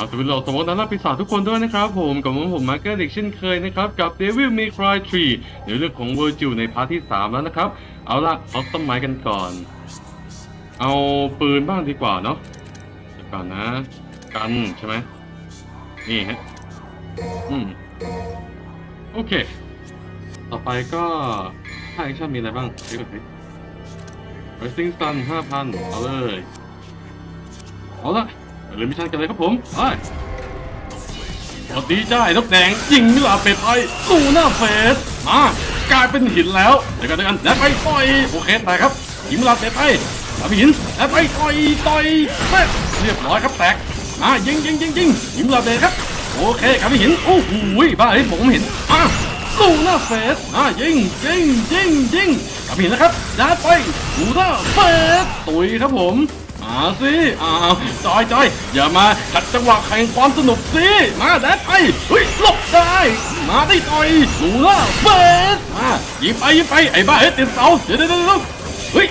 เอาสวัสดีเราสมมตินักล่าปีศาจทุกคนด้วยนะครับผมกับผมผมมาร์เก็ตเด็กเช่นเคยนะครับ กับ Devil May Cry 3ในเรื่องของเวอร์จิวในพาร์ทที่ 3 แล้วนะครับ เอาละเอาต้นไม้กันก่อน เอาปืนบ้างดีกว่าเนาะเดี๋ยวก่อนนะ กันใช่ไหมนี่ฮะอืมโอเค ต่อไปก็ถ้าแอคชั่นมีอะไรบ้างเดี๋ยวก่อนสิ Rising Sun 5,000 เอาเลย เอาละ เริ่มมิชชั่นกันเลยครับผมไปสวัสดีจ้าไอ้นกแดงยิงมิลาเป็ดไปสู่หน้าเฟสมากลายเป็นหินแล้วเดี๋ยวกันเดี๋ยวกันแล้วไปต่อยโอเคแต่ครับยิงมิลาเป็ดไปแล้วไปหินแล้วไปต่อยต่อยแม่เรียบร้อยครับแตกมายิงยิงยิงยิงยิงมิลาเป็ดครับโอเคครับไปหินโอ้โหบ้าเฮ้ยผมเห็นอะสู่หน้าเฟสอะยิงยิงยิงยิงกับหินนะครับยัดไปสู่หน้าเฟสตุยครับผม สิอ้าวจอยจอยอย่ามาขัดจังหวะแข่งความสนุกสิมาแดดไปเฮ้ยหลบได้ มาได้ต่อยหนูล่าเบสมายิงไปยิงไปไอ้บ้าเฮ้ยเต็มเสาเดี๋ยวเดี๋ยวเดี๋ยวเฮ้ย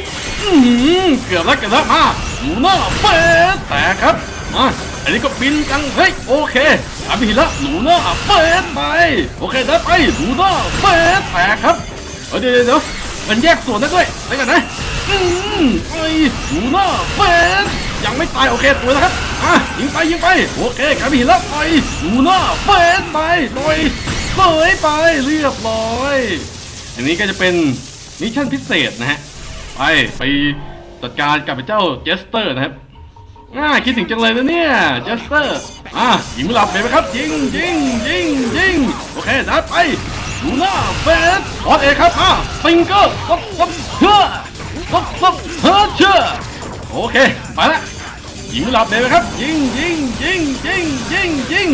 เกือบแล้วเกือบแล้วมาหนูล่าเบสแต่ครับมาอันนี้ก็บินจังเฮ้ยโอเคอาบิละหนูล่าเบสไปโอเคได้ไปหนูล่าเบสแต่ครับเฮ้ยเดี๋ยวเดี๋ยวเดี๋ยว มันแยกส่วนได้ด้วยไปกันนะอืมไอ้หนูหน้าเฟสยังไม่ตายโอเคตัวแล้วครับอะยิงไปยิงไปโอเคกระบี่แล้วไปหนูหน้าเฟสไปต่อยเสยไปเรียบร้อย อันนี้ก็จะเป็นมิชชั่นพิเศษนะฮะไปไปจัดการกับไอ้เจ้าเจสเตอร์นะครับอ่าคิดถึงจังเลยนะเนี่ยเจสเตอร์อะยิงไม่หลับเลยไหมครับยิงยิงยิงยิงโอเคดัดไป หนูหน้าเฟสออสเอกครับอะฟิงเกอร์ซับซับเฮ้อซับซับเฮ้อเชื่อโอเคไปละยิงหลับเลยไหมครับ ยิงยิงยิงยิงยิงยิง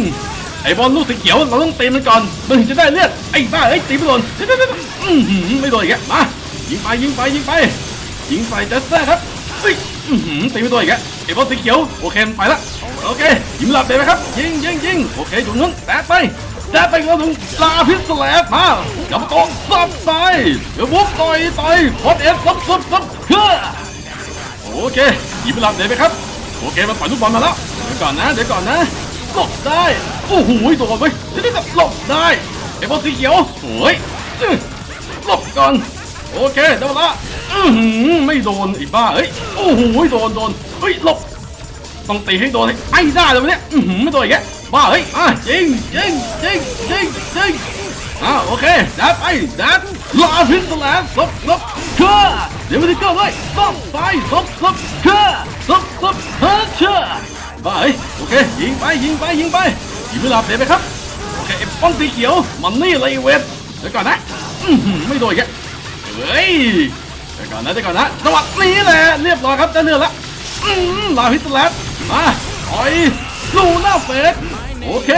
ไอ้บอลลูกสีเขียวเราต้องตีมันก่อนมันถึงจะได้เลือดไอ้บ้าเอ้ยตีไม่โดนเดี๋ยวเดี๋ยวเดี๋ยวอื้อหือไม่โดนอีกแล้วมายิงไปยิงไปยิงไปยิงใส่จัสเตอร์ครับเฮ้ยอื้อหือตีไม่โดนอีกแล้วไอ้บอลสีเขียวโอเคไปละโอเคยิงหลับเลยไหมครับยิงยิงยิงโอเคอยู่นู้นแตะไป แตะไปเราถึงลาพิษแลบมาจับโต๊ะซับไปเดี๋ยวบุกต่อยต่อยพอดเอฟซับซับซับเฮ้อโอเคยิงไปลับเดี๋ยวไหมครับ โอเคมันปล่อยลูกบอลมาแล้ว เดี๋ยวก่อนนะ เดี๋ยวก่อนนะหลบได้ โอ้โหโดนไปเดี๋ยวเดี๋ยวหลบได้ไอ้บอลสีเขียวโอ้ยหลบก่อน โอเคได้ละอือหือไม่โดนไอ้บ้าเฮ้ย โอ้โหโดนโดนเฮ้ยหลบ ต้องตีให้โดนให้ไอ้ได้เลยวเนี่ยอือหือไม่โดนอีกแล้วบ้าเฮ้ยมายิงยิงยิงยิงยิงอ่าโอเคดัดไปดัดลาพิษแลนซบซบเชื่อเดี๋ยวมันจะเกิดเลยซบไปซบซบเชื่อซบซบเฮ้อเชื่อบ้าเฮ้ยโอเคยิงไปยิงไปยิงไปยิงเวลาเดี๋ยวไปครับโอเคไอ้ป้องสีเขียวมันนี่เลยเวทเดี๋ยวก่อนนะอือหือไม่โดนอีกแล้วเฮ้ยเดี๋ยวก่อนนะเดี๋ยวก่อนนะจังหวะนี้แหละเรียบร้อยครับได้เนื้อละอืมลาพิสแลบ มาต่อยลูหน้าเฟสโอเค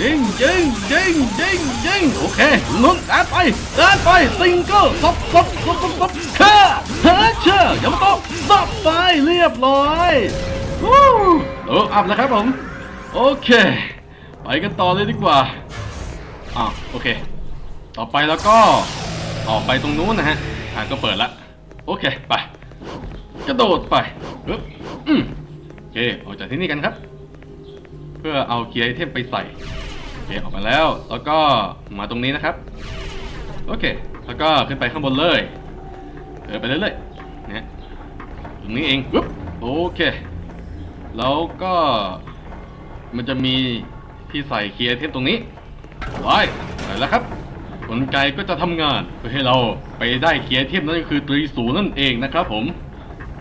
ยิงยิงยิงยิงยิงโอเคลุ้นแดนไปแดนไปซิงเกิลซับซับซับซับซับค่เฮ้เชื่อยามาโตะซับไปเรียบร้อยวู้โอ้อัพแล้วครับผม โอเค ไปกันต่อเลยดีกว่าอ่าโอเค ต่อไปแล้วก็ออกไปตรงนู้นนะฮะทางก็เปิดละ โอเค ไป กระโดดไปปึ๊บอืม เคออกจากที่นี่กันครับ เพื่อเอาเกียร์ไอเทมไปใส่โอเคออกมาแล้ว แล้วก็มาตรงนี้นะครับ โอเค แล้วก็ขึ้นไปข้างบนเลยเดินไปเรื่อยๆนะตรงนี้เองปึ๊บโอเค แล้วก็มันจะมีที่ใส่เกียร์เทมตรงนี้ไว้ใส่แล้วครับกลไกก็จะทำงานเพื่อให้เราไปได้เคียร์เทียมนั่นก็คือตรีศูนย์นั่นเองนะครับผม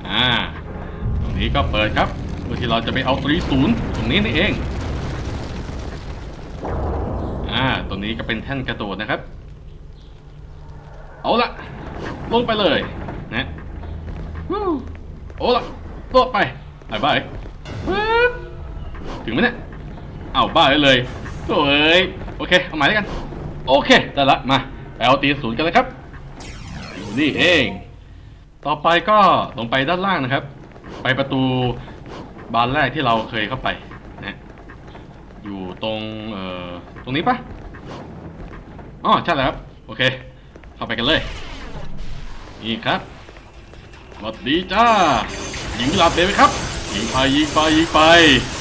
อ่า ตรงนี้ก็เปิดครับ พื่อที่เราจะไปเอาตรีศูนย์ตรงนี้นี่เอง อ่าตรงนี้ก็เป็นแท่นกระโดดนะครับ เอาละลงไปเลยนะโอ้ละโดดไปไปบ้ายปึ๊บถึงไหมเนี่ยเอาบ้าไปเลยโอ้ยโอเค เอาใหม่แล้วกัน โอเคได้ละมาไปเอาตีศูนย์กันเลยครับอยู่นี่เอง ต่อไปก็ลงไปด้านล่างนะครับ ไปประตู บานแรกที่เราเคยเข้าไปนะอยู่ตรงเอ่อตรงนี้ปะอ๋อใช่แล้วครับ โอเค เข้าไปกันเลย นี่ครับสวัสดีจ้ายิงลับเลยไหมครับยิงไปยิงไปยิงไป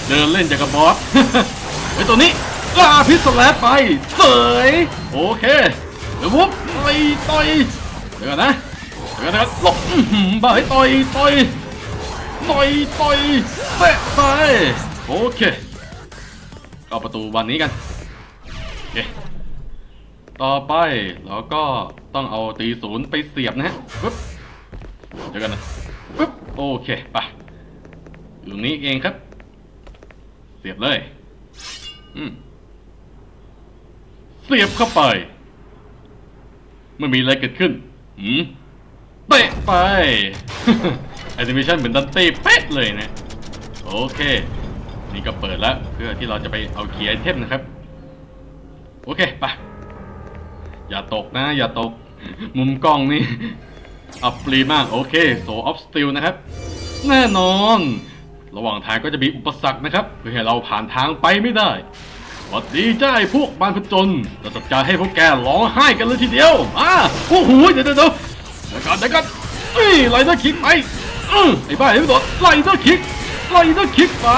เดินเล่นจากกับบอสไอ้ตัวนี้ลาพิษสแลดไปเสยโอเคเดี๋ยววุบต่อยต่อยเดี๋ยวก่อนนะเดี๋ยวก่อนะหลบอื้อหือบ่ายต่อยต่อย ต่อยต่อยเตะไปโอเคเข้าประตูวันนี้กันโอเคต่อไปเราก็ต้องเอาตีศูนย์ไปเสียบนะฮะปึ๊บเดี๋ยวกันนะปึ๊บโอเคไปอยู่นี้เองครับ เสียบเลยอืมเสียบเข้าไปไม่มีอะไรเกิดขึ้นอืมเตะไป แอนิเมชันเหมือนดันเต้เป๊ะเลยนะ โอเค นี่ก็เปิดแล้วเพื่อที่เราจะไปเอาเคียร์ไอเทมนะครับ โอเคไปอย่าตกนะ อย่าตก มุมกล้องนี่ อับปรีมาก โอเคโซออฟสติลนะครับ แน่นอน ระหว่างทางก็จะมีอุปสรรคนะครับ เพื่อให้เราผ่านทางไปไม่ได้สวัสดีจ้าไอ้พวกบานผจญจะจัดการให้พวกแกร้องไห้กันเลยทีเดียว อ่าโอ้โหเดี๋ยวเดี๋ยวเดี๋ยวเดี๋ยวก่อนเดี๋ยวก่อนนี่ไลเดอร์คิกไป อื้อไอ้บ้าไอ้ไม่โดดไลเดอร์คิกไลเดอร์คิกไป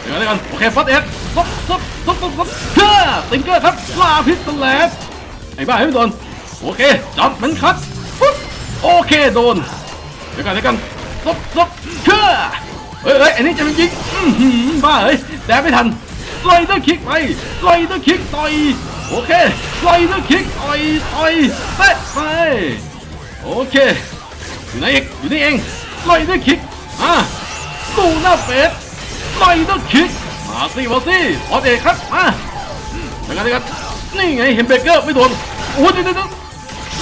เดี๋ยวก่อนเดี๋ยวก่อนโอเคฟัดเอ็ดซับซับซับซับซับเฮ้อติงเกอร์ครับลาพิษสแลบไอ้บ้าให้ไม่โดนโอเคจับมันคัดปุ๊บโอเคโดนเดี๋ยวกันเดี๋ยวกันซบซบเชื่อเฮ้ยเฮ้ยอันนี้จะเป็นยิงอื้อหือบ้าเฮ้ยแต่ไม่ทันไลเดอร์คิกไปไลเดอร์คิกต่อยโอเคไลเดอร์คิกต่อยต่อยเตะไปโอเคอยู่ไหนอีกอยู่นี่เอง ไลเดอร์คิกอะตูหน้าเฟสไลเดอร์คิกมาสิมาสิออเดครับมาเดี๋ยวกันเดี๋ยวกันนี่ไงเห็นเบเกอร์ไม่โดนโอ้ยเดี๋ยวเดี๋ยวเดี๋ยว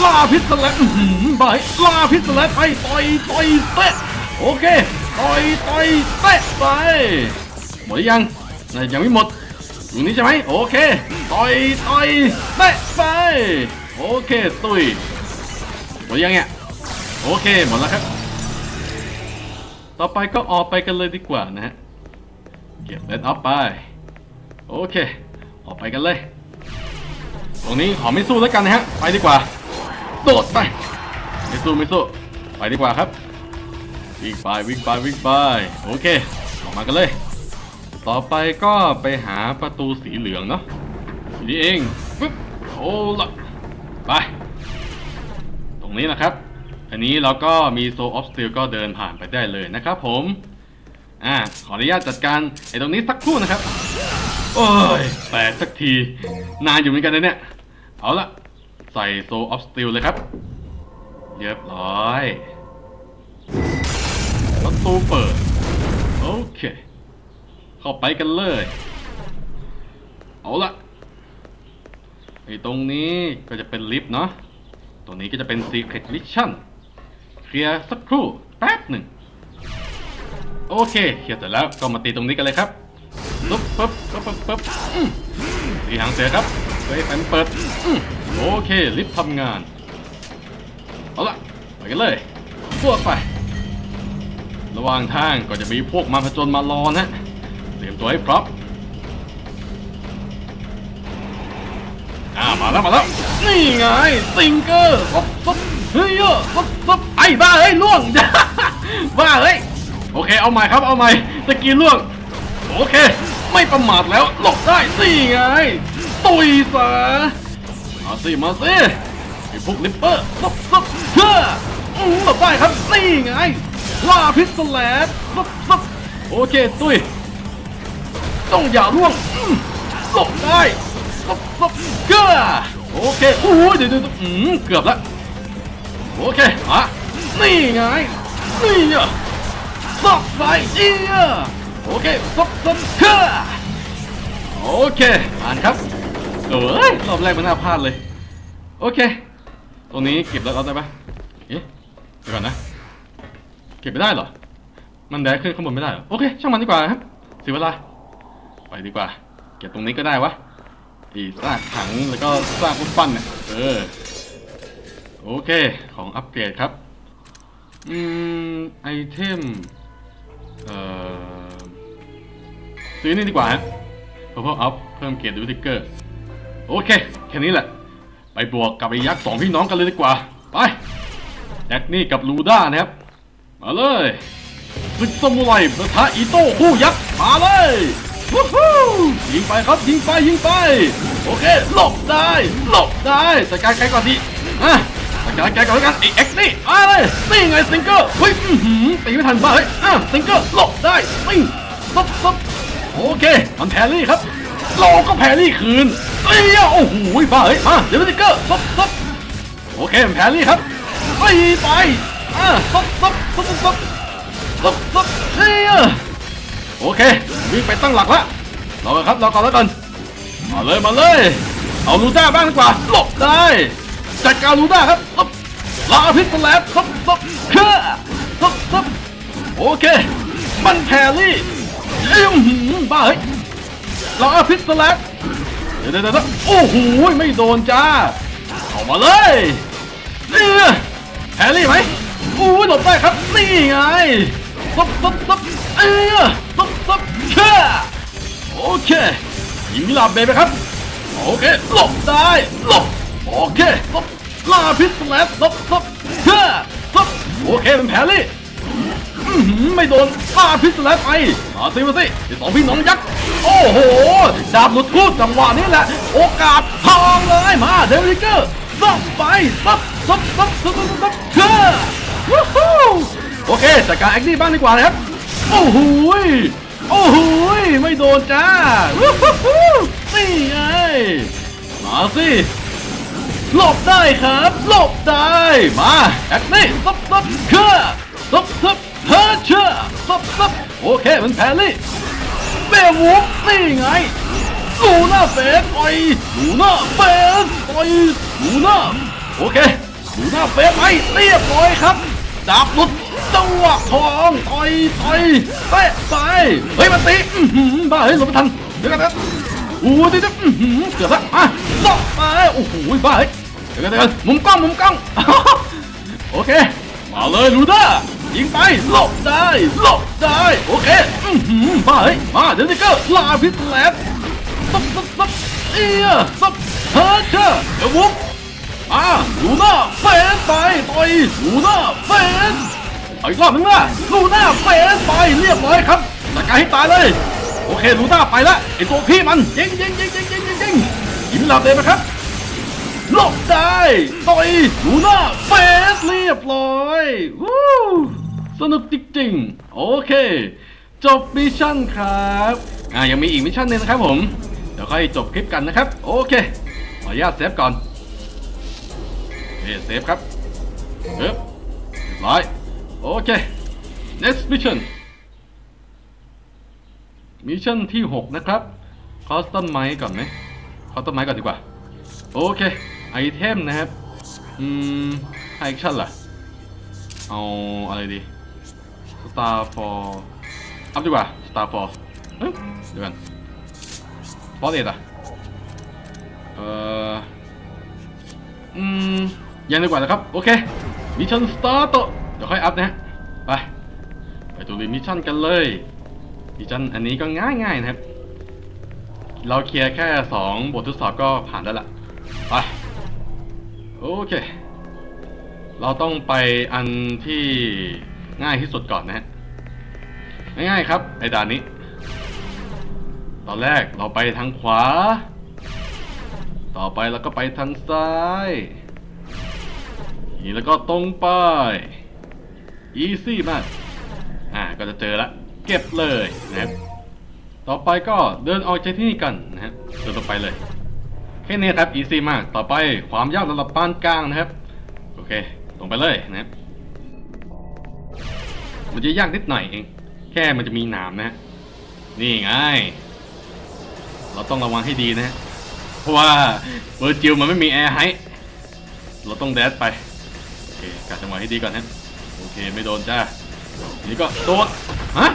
ลาพิษสแลบอื้อหือไปลาพิษสแลบไปต่อยต่อยเตะโอเคต่อยต่อยเตะไปหมดยังยังไม่หมดอยู่นี่ใช่ไหมโอเคต่อยต่อยเตะไปโอเคตุยหมดยังเนี่ยโอเคหมดแล้วครับ ต่อไปก็ออกไปกันเลยดีกว่านะฮะ เก็บเลนออฟไป โอเค ออกไปกันเลย ตรงนี้ขอไม่สู้แล้วกันนะฮะ ไปดีกว่า โดดไป ไม่สู้ไม่สู้ ไปดีกว่าครับ วิ่งไปวิ่งไปวิ่งไป โอเค ออกมากันเลย ต่อไปก็ไปหาประตูสีเหลืองเนาะทีนี้เองปึ๊บโอ้ละไป ตรงนี้นะครับ อันนี้เราก็มีโซออฟสติลก็เดินผ่านไปได้เลยนะครับผม อ่า ขออนุญาตจัดการไอ้ตรงนี้สักครู่นะครับ โอ้ยแตกสักที นานอยู่เหมือนกันนะเนี่ย เอาละใส่โซออฟสติลเลยครับ เรียบร้อยประตูเปิด โอเค เข้าไปกันเลย เอาละไอ้ตรงนี้ก็จะเป็นลิฟต์เนาะตรงนี้ก็จะเป็น Secret Mission ลียร์สักครู่แป๊บหนึ่งโอเคเคลียร์เสร็จแล้วก็มาตีตรงนี้กันเลยครับปึ๊บปึ๊บปึ๊บปึ๊บปึ๊บตีหางเสือครับเฮ้ยแฟนเปิดโอเคลิฟต์ทำงานเอาละไปกันเลยพวกไประหว่างทางก็จะมีพวกมาผจญมารอนะเตรียมตัวให้พร้อมอ่ามาแล้วมาแล้วนี่ไงติงเกอร์ซับซบ เฮ้ยซับซับไอ้บ้าเฮ้ยล่วง บ้าเฮ้ยโอเคเอาใหม่ครับเอาใหม่ตะกี้ล่วง โอเค ไม่ประมาทแล้วหลบได้สิไง ตุยซะมาสิมาสิไอ้พวกลิปเปอร์ซับซับเชื่ออื้อหลบได้ครับนี่ไงลาพิสแลดซับซับโอเคตุยต้องอย่าล่วงหลบได้ซับซับเชื่อโอเคโอ้ยเดี๋ยวเดี๋ยวเกือบแล้ว โอเคอะนี่ไงนี่อะซับไปเอียโอเคซับซับเคือโอเคผ่านครับเอ้ยรอบแรกมันน่าพลาดเลย โอเค ตรงนี้เก็บแล้วเอาได้ปะเอ๊ะเดี๋ยวก่อนนะ เก็บไม่ได้เหรอ มันแดกขึ้นข้างบนไม่ได้เหรอ โอเค ช่างมันดีกว่าครับเสียเวลา ไปดีกว่า เก็บตรงนี้ก็ได้วะอีซากถังแล้วก็ซากรูปปั้นเนี่ย เออ โอเค ของอัปเกรดครับ อืม ไอเทม เอ่อ ซื้อนี่ดีกว่าฮะ Purple Up เพิ่มเกรติวิติเกอร์ โอเค แค่นี้แหละ ไปบวกกับไอ้ยักษ์สองพี่น้องกันเลยดีกว่า ไปแจ็คนี่กับลูด้านะครับ มาเลยศึกสมุไรประทะอีโต้คู่ยักษ์ มาเลยวู้ฮู้ยิงไปครับ ยิงไปยิงไป โอเค หลบได้ หลบได้จัดการกก่อนดีอะ จัดการแกก่อนแล้วกันไอ้เอ็กซ์นี่มาเลยนี่ไงสติงเกอร์เฮ้ยอื้อหือตีไม่ทันบ้าเฮ้ยอะสติงเกอร์หลบได้ปิ้งซับซับโอเคมันแพรรี่ครับเราก็แพรรี่คืนเอ้ยโอ้โหบ้าเฮ้ยมาเดี๋ยวสติงเกอร์ซับซับโอเคแพรรี่ครับไปไปอ่าซับซับซับซับซับซับซับเฮ้ยโอเควิ่งไปตั้งหลักละรอครับรอก่อนแล้วกันมาเลยมาเลย เอาลูด้าบ้างดีกว่าหลบได้ จัดการลูด้าครับซับลาพิษแลบซับซับเฮ้อซับซับโอเค มันแพรรี่เอ้ยอื้อหือบ้าเฮ้ยลาพิษแลบเดี๋ยวเดี๋ยวเดโอ้โหไม่โดนจ้าเอามาเลยนี่แฮร์รี่ไหมอู้หลบได้ครับนี่ไงซับซับซับเออซับซับเชื่อโอเคยิงมิลาเบไปครับโอเคหลบได้หลบ โอเคซับลาพิษแลบซับซับเชื่อซับโอเคเป็นแพรรี่ไม่โดนฆ่าพิษแล้วไปมาสิมาสิสองพี่น้องยักษ์โอ้โหดาบหลุดคู่จังหวะนี้แหละ โอกาสทองเลยมาเดลิเกอร์ซับไปซับซับซับซับซับซับเชื่อวู้ฮู้โอเคจัดการแอคนี่บ้างดีกว่านะครับโอ้โหโอ้โหไม่โดนจ้าวู้ฮู้นี่ไงมาสิ หลบได้ครับ หลบได้ มาแอคนี่ซับซับเชื่อซับซับเฮ้อเชื่อซับซับโอเคมันแพรลี่เบวูฟนี่ไงลูน่าเฟสไปลูน่าเฟสไปลูน่าโอเคลูน่าเฟสไปเรียบร้อยครับจับหลุดจังหวะทองต่อยต่อยเตะไปเฮ้ยมันตีอื้อหือบ้าเฮ้ยหลบไม่ทันเดี๋ยวกันนะโอ้ยเดี๋ยวๆอื้อหือเกือบละอะลบไปโอ้โหบ้าเฮ้ย เดี๋ยวกันเดี๋กันมุมกล้องมุมกล้อง โอเค มาเลยลูด้ายิงไปหลบได้หลบได้โอเคอื้อหืมาเฮ้ยมาเดนนิก็ลาพิสแลบซับซับซับเอียซับเฮอร์เชอร์เดวุ๊กมาลูน่าเฟนไปต่อยลูน่าเฟนไอีกรอบนึงนะลูน่าเฟนไปเรียบร้อยครับจัดการให้ตายเลย โอเคลูน่าไปละไอตัวพี่มันยิงยิงยิงยิงยิงยิงยิงยิ้มหลับเลยนะครับ หลบได้ต่อยหนูหน้าเฟสเรียบร้อยวู้สนุกจริงๆ โอเค จบมิชชั่นครับ อ่ายังมีอีกมิชชั่นหนึงนะครับผม เดี๋ยวค่อยจบคลิปกันนะครับ โอเค ขออนุญาตเซฟก่อนโอเเซฟครับเอ๊บเรียบร้อย โอเค next mission มิชชั่นที่ 6 นะครับ คอสตัมไมก่อนไหมคอสตัมไมก่อนดีกว่า โอเค ไอเทมนะครับ อืมไอคชั่นล่ะ เอาอะไรดี Star for อัพดีกว่า Star for เฮ้ยเดี๋ยวกันฟอสเอ็ดอะ เอ่อ อืม ยังดีกว่านะครับ โอเค มิชชั่นสตาร์ตเดี๋ยวค่อยอัพนะฮะ ไป ไปดูรีมิชชั่นกันเลย มิชชั่นอันนี้ก็ง่ายๆนะครับ เราเคลียร์แค่สองบททดสอบก็ผ่านแล้วล่ะ ไป โอเค เราต้องไปอันที่ง่ายที่สุดก่อนนะฮะง่ายๆครับ ไอ้ด่านนี้ ตอนแรกเราไปทางขวา ต่อไปเราก็ไปทางซ้ายนี่แล้วก็ตรงไปอีซี่มาก อ่า ก็จะเจอละ เก็บเลยนะครับ ต่อไปก็เดินออกจากที่นี่กันนะฮะ เดินต่อไปเลย แค่นี้ครับอีซี่มาก ต่อไปความยากระดับปานกลางนะครับ โอเคตรงไปเลยนะครับ มันจะยากนิดหน่อยเอง แค่มันจะมีหนามนะนี่ไง เราต้องระวังให้ดีนะ เพราะว่าเวอร์จิลมันไม่มีแอร์ไฮเราต้องแดดไปโอเคกัดจังหวะให้ดีก่อนฮะโอเคไม่โดนจ้านี่ก็โดดฮะ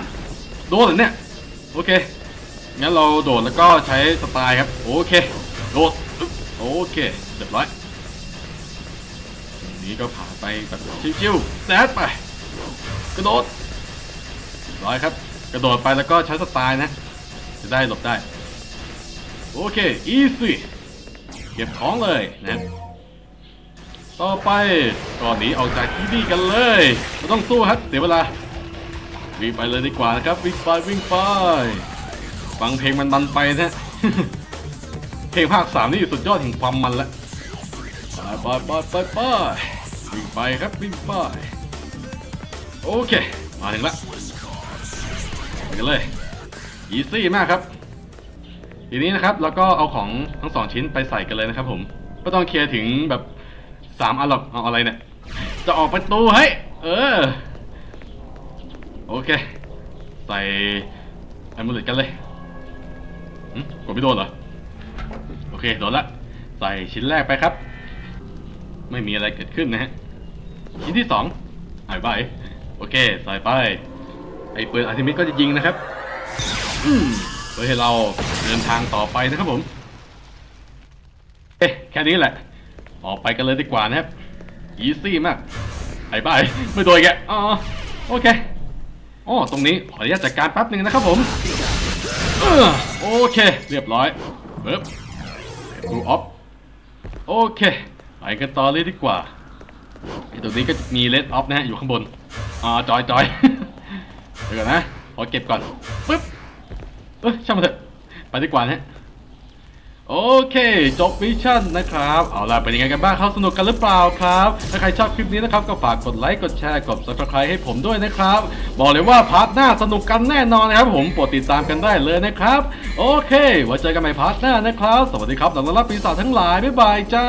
โดนเหรอเนี่ย โอเคงั้นเราโดดแล้วก็ใช้สไตล์ครับ โอเค โดดโอเคเรียบร้อยอันนี้ก็ผ่านไปแบบชิวๆแดดไป กระโดดเรียบร้อยครับ กระโดดไปแล้วก็ใช้สไตล์นะ จะได้หลบได้ โอเคอีซี่เก็บของเลยนะ ต่อไปก็หนีออกจากที่นี่กันเลยไม่ต้องสู้ครับเสียเวลาวิ่งไปเลยดีกว่านะครับ วิ่งไปวิ่งไปฟังเพลงมันมันไปนะ เพลงภาคสามนี่สุดยอดแห่งความมันละไปไปไปไปไปวิ่งไปครับวิ่งไปโอเค มาถึงละไปกันเลยอีซี่มากครับทีนี้นะครับเราก็เอาของทั้งสองชิ้นไปใส่กันเลยนะครับผมไม่ต้องเคลียร์ถึงแบบสามอันหรอกเอาอะไรเนี่ย จะออกประตูเฮ้ยเออ โอเค ใส่ไอมูเลตกันเลยหึกดไม่โดนเหรอ โอเคโดนละ ใส่ชิ้นแรกไปครับ ไม่มีอะไรเกิดขึ้นนะฮะ ชิ้นที่สองหายไป โอเค ใส่ไป ไอ้ปืนอาร์ติมิสก็จะยิงนะครับ อืมเพื่อให้เราเดินทางต่อไปนะครับผมเอ๊ะแค่นี้แหละ ออกไปกันเลยดีกว่านะครับอีซี่มากไอ้บ้าไม่โดนแกอ๋อโอเคอ๋อตรงนี้ขออนุญาตจัดการแป๊บหนึ่งนะครับผมโอเค เรียบร้อย ปึ๊บดูออฟโอเค ไปกันต่อเลยดีกว่าไอตัวนี้ก็มีเลดออฟนะฮะ อยู่ข้างบนอ่าจอยจอยเดี๋ยวก่อนนะ ขอเก็บก่อน ปึ๊บ เอ้ยช่างมันเถอะ ไปดีกว่านะฮะ โอเค จบมิชชั่นนะครับ เอาล่ะ เป็นยังไงกันบ้างครับสนุกกันหรือเปล่าครับ ถ้าใครชอบคลิปนี้นะครับ ก็ฝากกดไลค์ กดแชร์ กด subscribe ให้ผมด้วยนะครับ บอกเลยว่าพาร์ทหน้าสนุกกันแน่นอนนะครับ ผมโปรดติดตามกันได้เลยนะครับ โอเค ไว้เจอกันใหม่พาร์ทหน้านะครับ สวัสดีครับหลังรับปีศาจทั้งหลาย บ๊ายบายจ้า